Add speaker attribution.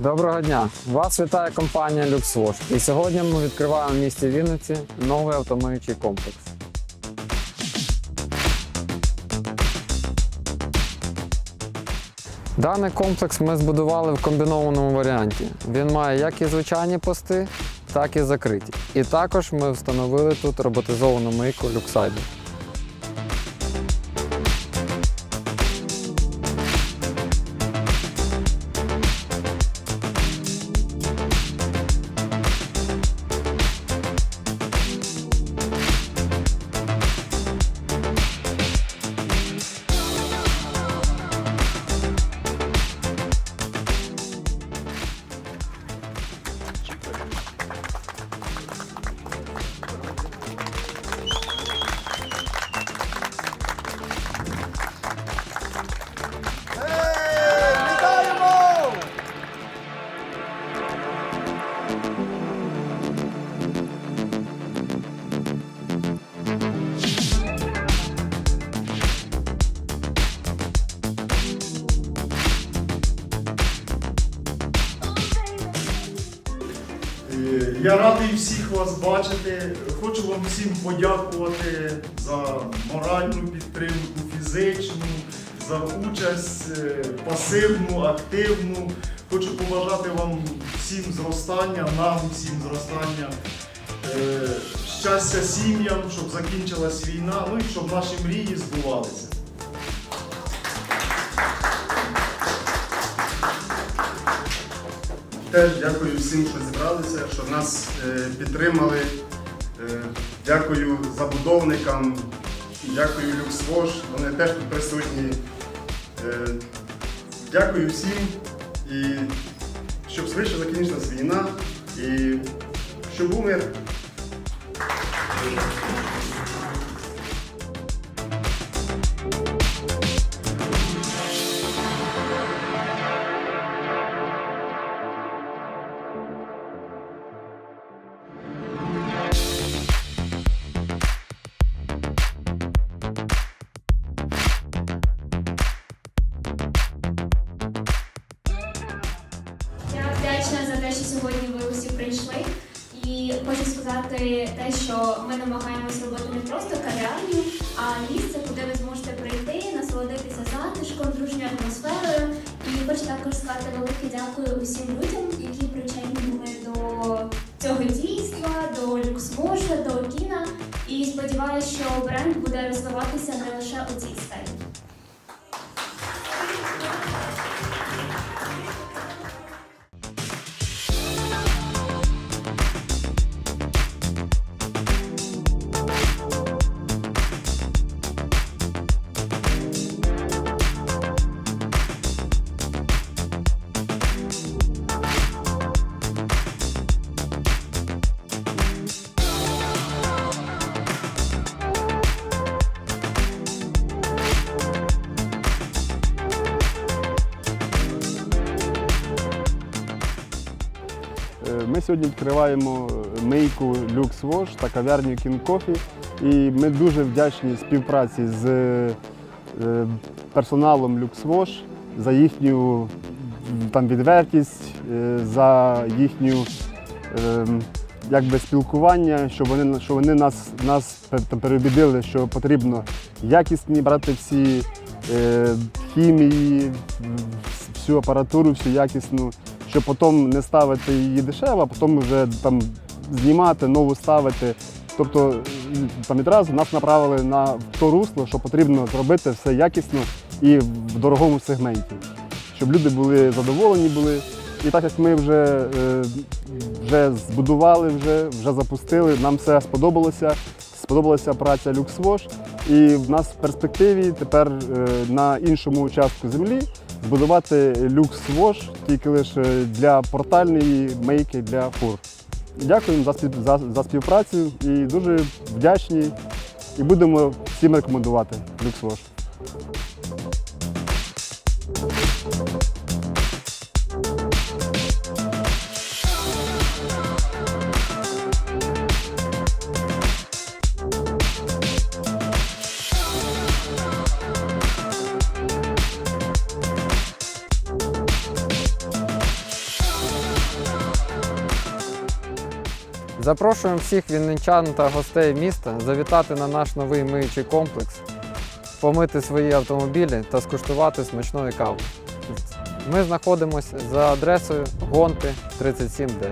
Speaker 1: Доброго дня! Вас вітає компанія LuxWash. І сьогодні ми відкриваємо в місті Вінниці новий автомиючий комплекс. Даний комплекс ми збудували в комбінованому варіанті. Він має як і звичайні пости, так і закриті. І також ми встановили тут роботизовану мийку Luxide.
Speaker 2: Я радий всіх вас бачити. Хочу вам всім подякувати за моральну підтримку, фізичну, за участь е, пасивну, активну. Хочу побажати вам всім зростання, нам всім зростання, е, щастя сім'ям, щоб закінчилась війна, ну і щоб наші мрії збувалися.
Speaker 3: Теж дякую всім, що зібралися, що нас е, підтримали. Е, дякую забудовникам, дякую Люксвош, вони теж тут присутні. Е, дякую всім і щоб швидше закінчилась війна і щоб був мир.
Speaker 4: Сьогодні ви усі прийшли. І хочу сказати те, що ми намагаємося робити не просто кав'ярню, а місце, куди ви зможете прийти, насолодитися затишком, дружньою атмосферою. І хочу також сказати велике дякую усім людям, які причетні були до цього дійства, до люксмоша, до кіна. І сподіваюся, що бренд буде розвиватися не лише у цій сфері.
Speaker 5: Ми сьогодні відкриваємо мийку Lux Wash та кав'ярню King Coffee. І ми дуже вдячні співпраці з е, персоналом Lux Wash за їхню там, відвертість, е, за їхню е, якби, спілкування, що вони, що вони нас, нас пер- переубідили, що потрібно якісні брати всі е, хімії, всю апаратуру, всю якісну щоб потім не ставити її дешево, а потім вже там знімати, нову ставити. Тобто там відразу нас направили на то русло, що потрібно зробити все якісно і в дорогому сегменті, щоб люди були задоволені були. І так як ми вже, е, вже збудували, вже, вже запустили, нам все сподобалося. Сподобалася праця LuxWash, і в нас в перспективі тепер е, на іншому участку землі збудувати LuxWash тільки лише для портальної мейки для фур. Дякуємо за, за, за співпрацю і дуже вдячні. І будемо всім рекомендувати LuxWash.
Speaker 1: Запрошуємо всіх вінничан та гостей міста завітати на наш новий миючий комплекс, помити свої автомобілі та скуштувати смачної кави. Ми знаходимося за адресою Гонти 37D.